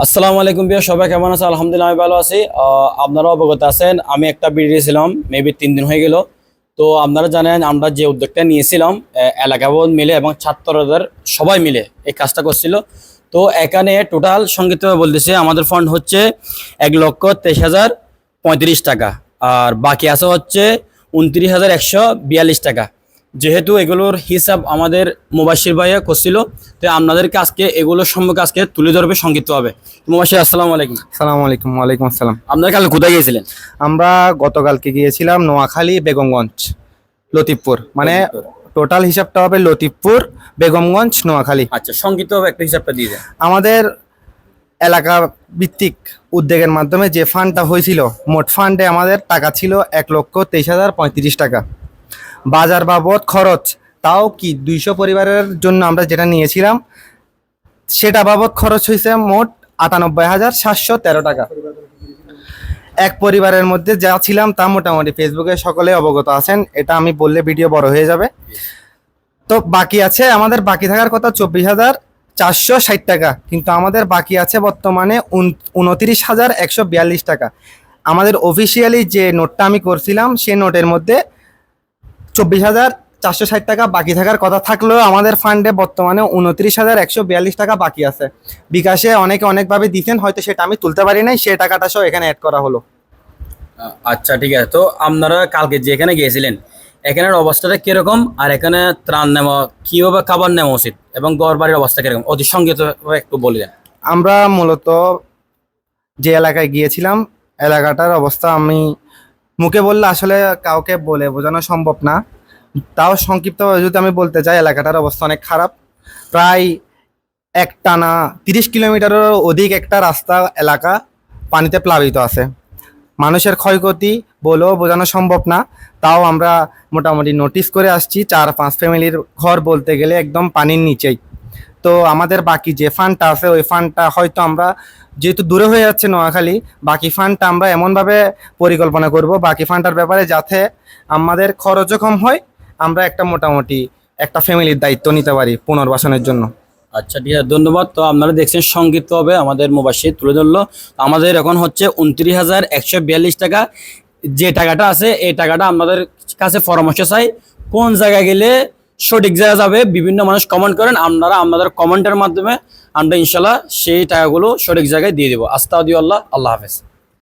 আসসালামু আলাইকুম বিয়া সবাই, কেমন আছে? আলহামদুলিল্লাহ আমি ভালো আছি। আপনারা অবগত আছেন, আমি একটা ভিডিও ছিলাম মেবি তিন দিন হয়ে গেল। তো আপনারা জানেন, আমরা যে উদ্যোগটা নিয়েছিলাম এলাকাবোধ মিলে এবং ছাত্রদের সবাই মিলে এই কাজটা করছিল। তো এখানে টোটাল সংক্ষিপ্তভাবে বলতেছে, আমাদের ফান্ড হচ্ছে এক লক্ষ তেইশ হাজার পঁয়ত্রিশ টাকা, আর বাকি আছে হচ্ছে উনত্রিশ হাজার একশো বিয়াল্লিশ টাকা। যেহেতু এগুলোর হিসাব আমাদের মুবাসির ভাইয়া করছিল তো আপনাদেরকে আজকে এগুলোর সম্পর্কে আজকে তুলে ধরবে সংক্ষিপ্ত হবে মুবাসির আসসালামু আলাইকুম। সালাম আলাইকুম ওয়ালাইকুম আসসালাম। আপনারা কাল কোথায় গিয়েছিলেন? আমরা গতকালকে গিয়েছিলাম নোয়াখালী বেগমগঞ্জ লতিফপুর। মানে টোটাল হিসাবটা হবে লতিফপুর বেগমগঞ্জ নোয়াখালী। আচ্ছা সংক্ষিপ্তভাবে একটা হিসাবটা দিয়ে দেন। আমাদের এলাকা ভিত্তিক উদ্যোগের মাধ্যমে যে ফান্ডটা হয়েছিল মোট ফান্ডে আমাদের টাকা ছিল এক লক্ষ তেইশ হাজার পঁয়ত্রিশ টাকা। বাজার বাবদ খরচ, তাও কি দুইশো পরিবারের জন্য আমরা যেটা নিয়েছিলাম, সেটা বাবদ খরচ হয়েছে মোট আটানব্বই হাজার সাতশো তেরো টাকা। এক পরিবারের মধ্যে যা ছিলাম তা মোটামুটি ফেসবুকে সকলে অবগত আছেন, এটা আমি বললে ভিডিও বড় হয়ে যাবে। তো বাকি আছে, আমাদের বাকি থাকার কথা চব্বিশ হাজার চারশো ষাট টাকা, কিন্তু আমাদের বাকি আছে বর্তমানে উনত্রিশ হাজার একশো বিয়াল্লিশ টাকা। আমাদের অফিসিয়ালি যে নোটটা আমি করছিলাম সেই নোটের মধ্যে চব্বিশ হাজার চারশো ষাট টাকা বাকি থাকার কথা থাকলেও আমাদের ফান্ডে বর্তমানে উনত্রিশ হাজার একশো বিয়াল্লিশ টাকা বাকি আছে। বিকাশে অনেকে অনেকভাবে দিচ্ছেন হয়তো সেটা আমি তুলতে পারি নাই সেই টাকাটা সহ এখানে অ্যাড করা হলো। আচ্ছা ঠিক আছে। তো আপনারা কালকে যে এখানে গিয়েছিলেন এখানের অবস্থাটা কীরকম? আর এখানে ত্রাণ নেওয়া কীভাবে খাবার নেওয়া উচিত? এবং গড় বাড়ির অবস্থা কীরকম? অতি সংক্ষিপ্তভাবে একটু বলে দেন। আমরা মূলত যে এলাকায় গিয়েছিলাম এলাকাটার অবস্থা আমি মুখে বললে আসলে কাউকে বলে বোঝানো সম্ভব না। তাও সংক্ষিপ্তভাবে যদি আমি বলতে চাই, এলাকাটার অবস্থা অনেক খারাপ। প্রায় এক টানা তিরিশ কিলোমিটারেরও অধিক একটা রাস্তা, এলাকা পানিতে প্লাবিত আছে। মানুষের ক্ষয়ক্ষতি বলেও বোঝানো সম্ভব না। তাও আমরা মোটামুটি নোটিশ করে আসছি, চার পাঁচ ফ্যামিলির ঘর বলতে গেলে একদম পানির নিচেই। তো আমাদের বাকি যে ফান্ডটা আছে, ওই ফান্ডটা হয়তো আমরা যেহেতু দূরে হয়ে যাচ্ছে নোয়াখালী, বাকি ফান্ডটা আমরা এমনভাবে পরিকল্পনা করব, বাকি ফান্ডটার ব্যাপারে যাতে আমাদের খরচও কম হয়, আমরা একটা মোটামুটি একটা ফ্যামিলির দায়িত্ব নিতে পারি পুনর্বাসনের জন্য। আচ্ছা ঠিক আছে, ধন্যবাদ। তো আপনারা দেখছেন সংক্ষিপ্ত হবে আমাদের মুবাসির তুলে ধরলো। আমাদের এখন হচ্ছে উনত্রিশ হাজার একশো বিয়াল্লিশ টাকা। যে টাকাটা আছে, এই টাকাটা আমাদের কাছে পরামর্শ চাই, কোন জায়গায় গেলে সঠিক জায়গা যাবে, বিভিন্ন মানুষ কমেন্ট করেন, আপনারা আপনাদের কমেন্টের মাধ্যমে আমরা ইনশাল্লাহ সেই টাকাগুলো সঠিক জায়গায় দিয়ে দেবো। আস্তাউদ্দি আল্লাহ আল্লাহ হাফেজ।